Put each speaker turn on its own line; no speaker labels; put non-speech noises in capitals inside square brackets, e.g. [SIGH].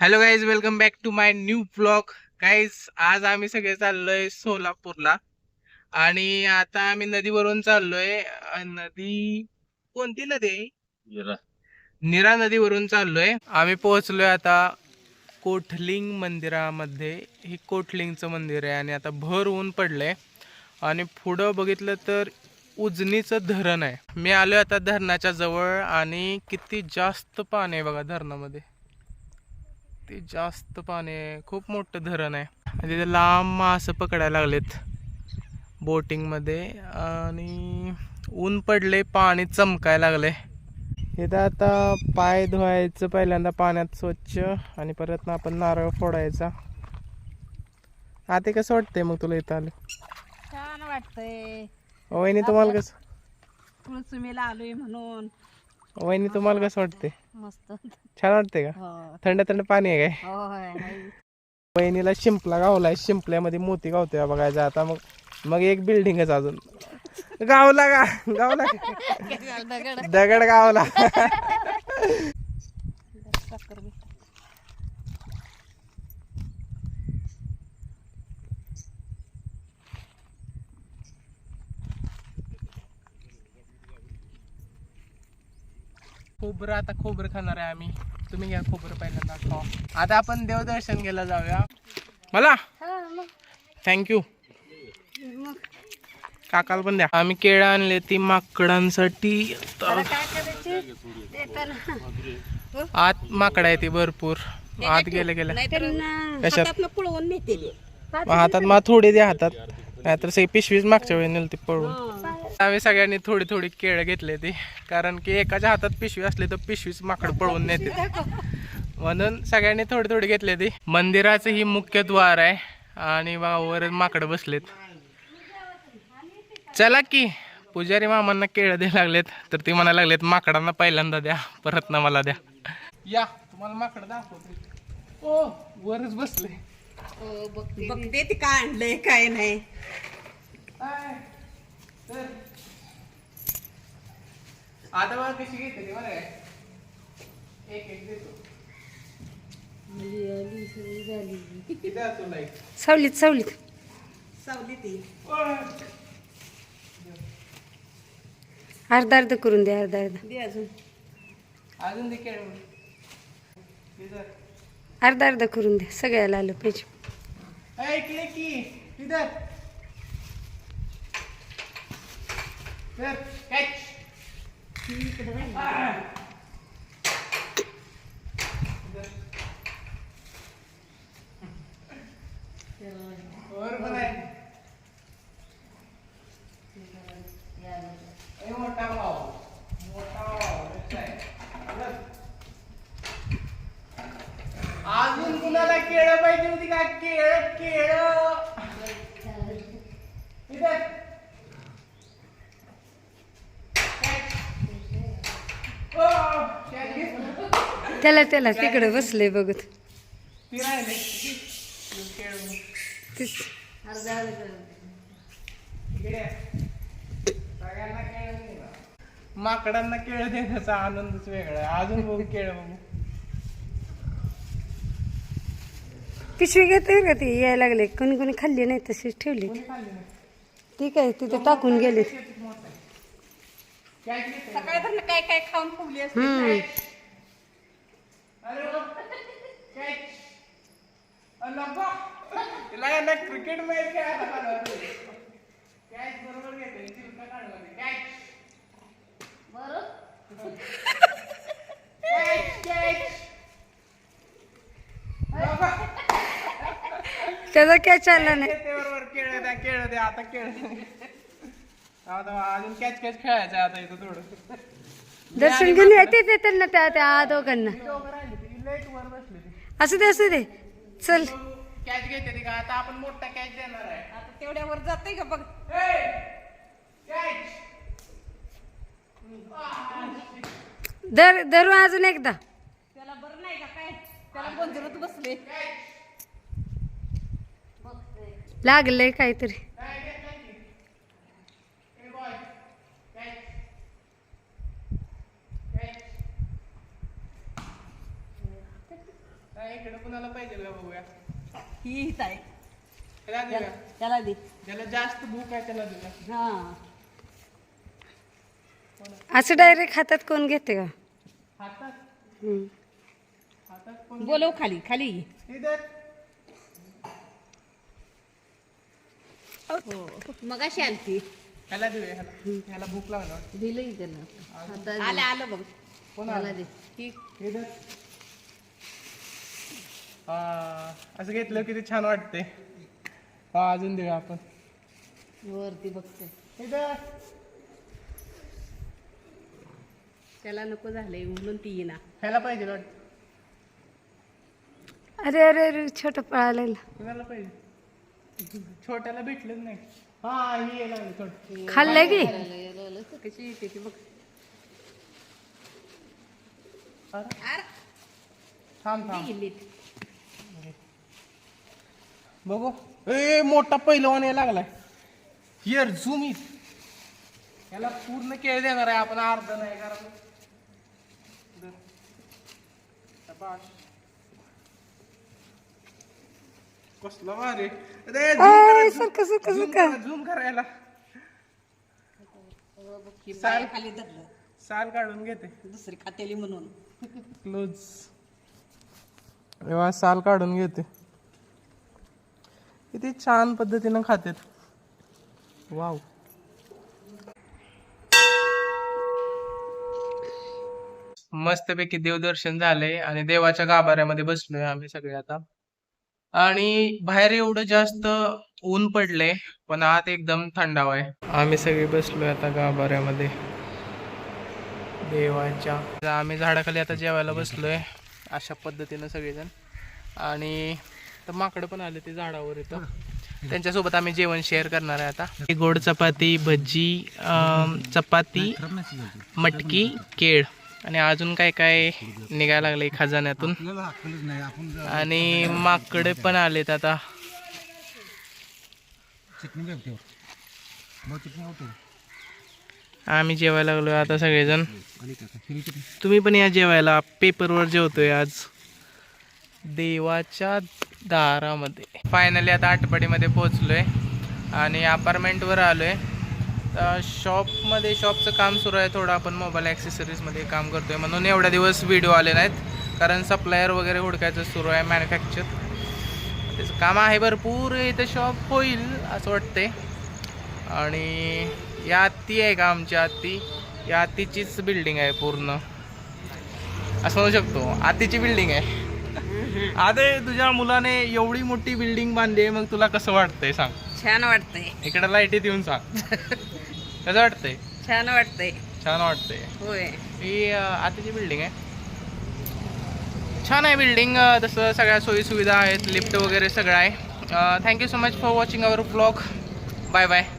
Hello guys welcome back to my new blog guys आज आम्ही सगळे चाललोय सोलापूरला. आणि आता आम्ही नदीवरून चाललोय नदी कोणती नदी? आहे निरा नदीवरून चाललोय. आम्ही पोहोचलोय आता कोठलिंग मंदिरामध्ये. हे कोठलिंगचं मंदिर आहे आणि आता भर ऊन पडलंय. आणि पुढं बघितलं तर उजनीचं धरण आहे. मी आलोय आता धरणाच्या जवळ आणि किती जास्त पाणी आहे बघा धरणामध्ये. ते जास्त पाणी आहे. खूप मोठं धरण आहे. आणि तिथे लांब मासं पकडायला लागलेत. बोटिंगमध्ये आणि ऊन पडले पाणी चमकायला लागले. इथं आता पाय धुवायचं पहिल्यांदा पाण्यात स्वच्छ. आणि परत ना आपण नारळ फोडायचा. आता कसं वाटतंय मग तुला इथं आलं?
छान वाटतंय.
वहिनी तुम्हाला कसं?
कुळसुमीला आलोय म्हणून.
वहिनी तुम्हाला कसं वाटते
मस्त
छान वाटते का?
हो.
थंड थंड पाणी आहे काय?
होय
वहिनीला शिंपला गावलाय शिंपल्यामध्ये मोती गावतोय बघायचं आता मग मग एक बिल्डिंगच अजून. गावला का? गावला [LAUGHS]
दगड
गावला. [LAUGHS] खोबरं आता खोबरं खाणार आहे आम्ही. तुम्ही घ्या खोबरं पहिल्यांदा खावा. आता आपण देवदर्शन घ्यायला जाऊया. मला?
हा.
थँक्यू काकाला पण द्या. आम्ही केळं आणले ती माकडांसाठी. आत माकड आहे ती भरपूर. आत गेले गेले कशात? हातात मग थोडी द्या हातात. नाहीतर सगळी पिशवीच मागच्या वेळी नेली ती पळून आम्ही सगळ्यांनी थोडी थोडी केळं घेतले ती. कारण की एकाच्या हातात पिशवी असली तर पिशवीच माकड पळवून नेते म्हणून सगळ्यांनी थोडी थोडी घेतली ती. मंदिराचं ही मुख्य द्वार आहे आणि वावर माकड बसलेत. चला की पुजारी मामांना केळं द्या लागलेत. तर ते म्हणायला लागलेत माकडांना पहिल्यांदा द्या परत ना मला द्या. या तुम्हाला माकड दाखवते. ओ वरच बसले.
हो, बघते ते काय आणलंय काय नाही
हाय. तर. आता बघा कशी घेतली बरं काय एक एक देतो. एक?
सावलीत सावलीत. सावलीत अर्धा अर्ध करून द्या अर्धा अर्धा. दे अजून.
अजून दे केळं. हे धर.
अर्धा अर्धा करून द्या सगळ्याला आलं पाहिजे.
ऐकले की. इधर धर, अजून कुणाला केळं पाहिजे होती का? केळ केळ इधर ओ, catch घेतलं.
त्याला त्याला तिकडे बसले बघत.
ती
तेच.
माकडांना केळ देण्याचा आनंदच वेगळा आहे. अजून बघू केळ बघू.
पिशवी घेते का ती? यायला लागले. कोणी कोणी खाल्ली नाही तशीच ठेवली.
कोणी खाल्ली नाही?
ठीक आहे तिथे टाकून गेले. सकाळी काय काय खाऊन फुगली
वा. Catch. अ, नको. तिला यांना क्रिकेट मॅच खेळायला लावलं. Catch बरोबर घेते. नको.
त्याचा काय चालला नाही.
बरोबर. द्या आता अजून कॅच कॅच खेळायचं आता इथं थोडं.
दर्शन घेऊन येते ते त्यांना त्या त्या दोघांना. असू दे असू दे. चल.
कॅच घेते ती का? आता आपण मोठा कॅच देणार आहे.
आता तेवढ्यावर जाते का बघ. धर धरू अजून एकदा. त्याला बरं नाही का काय? त्याला गोंधळत बसले. लागलंय काहीतरी.
नाही इकडे कुणाला पाहिजे का बघूया.
ही हित आहे.
त्याला देऊया.
त्याला दे.
ज्याला जास्त भूक आहे त्याला देऊया.
हा. असं डायरेक्ट हातात कोण घेते का?
हातात?
हम्म.
हातात कोण
बोलव खाली खाली.
इधर.
मग अशी
ह्याला देऊया ह्याला. ह्याला भूक लागणार.
दिलं त्यानं आलं. आलं बघ.
कोण आलं?
दे. ठीक
इधर. हा असं घेतलं किती छान वाटते हा अजून देऊया आपण.
वरती बघते.
इधर
त्याला नको झालंय म्हणून ती येईना
ह्याला पाहिजे वाटतं
अरे अरे अरे छोट पळालेलं.
कुणाला पाहिजे? छोट्याला भेटलंच नाही. हा ही यायला लागली छोट.
खाल्लंय की? कशी येते ती बघ.
थांब थांब.
गेली.
बघू. ए मोठा पहिलवान यायला लागलाय. हिअर झूम याला पूर्ण केळ देणार आहे आपण अर्ध नाही कारण. कसला भारी. झूम करायला साल.
खाली धरलं
साल काढून घेते.
दुसरी खातेली म्हणून.
क्लोज साल काढून घेते. किती छान पद्धतीनं खातेत. वाव. मस्तपैकी देवदर्शन झाले आणि देवाच्या गाभाऱ्यामध्ये बसलोय आम्ही सगळे आता. आणि बाहेर एवढं जास्त ऊन पडले पण आत एकदम थंडावा आहे. आम्ही सगळे बसलोय आता गाभाऱ्यामध्ये. देवाच्या. आम्ही झाडाखाली आता जेवायला बसलोय अशा पद्धतीनं सगळेजण. आणि तर माकडं पण आले ते झाडावर इथं. त्यांच्यासोबत आम्ही जेवण शेअर करणार आहे आता. गोड चपाती भजी चपाती मटकी केळ. आणि अजून काय काय निघायला लागले खजान्यातून. आणि माकडे पण आलेत आता. आम्ही जेवायला लागलोय आता सगळेजण. तुम्ही पण या जेवायला. पेपरवर जेवतोय आज. देवाच्या दारामध्ये. फायनली आता आटपाडीमध्ये आहे आणि अपार्टमेंटवर आलोय. तर शॉपमध्ये शॉपचं काम सुरू आहे थोडं. आपण मोबाईल ॲक्सेसरीजमध्ये काम करतोय म्हणून एवढ्या दिवस व्हिडिओ आले नाहीत. कारण सप्लायर वगैरे हुडकायचं सुरू आहे मॅन्युफॅक्चर त्याचं काम आहे भरपूर. इथं शॉप होईल असं वाटतंय. आणि या आत्ती आहे का आमची आत्ती? या आत्तीचीच बिल्डिंग आहे पूर्ण. असं म्हणू शकतो. आत्तीची बिल्डिंग आहे. अरे तुझ्या मुलाने एवढी मोठी बिल्डिंग बांधली आहे मग तुला कसं वाटतंय सांग?
छान वाटतंय.
इकडे लाईटीत येऊन सांग. कसं वाटतंय?
छान वाटतंय.
छान वाटतंय.
होय.
ही अं, आत्ताची बिल्डिंग आहे. छान आहे बिल्डिंग तसं सगळ्या सोयी सुविधा आहेत लिफ्ट वगैरे सगळं आहे. Thank you so much for watching our blog bye bye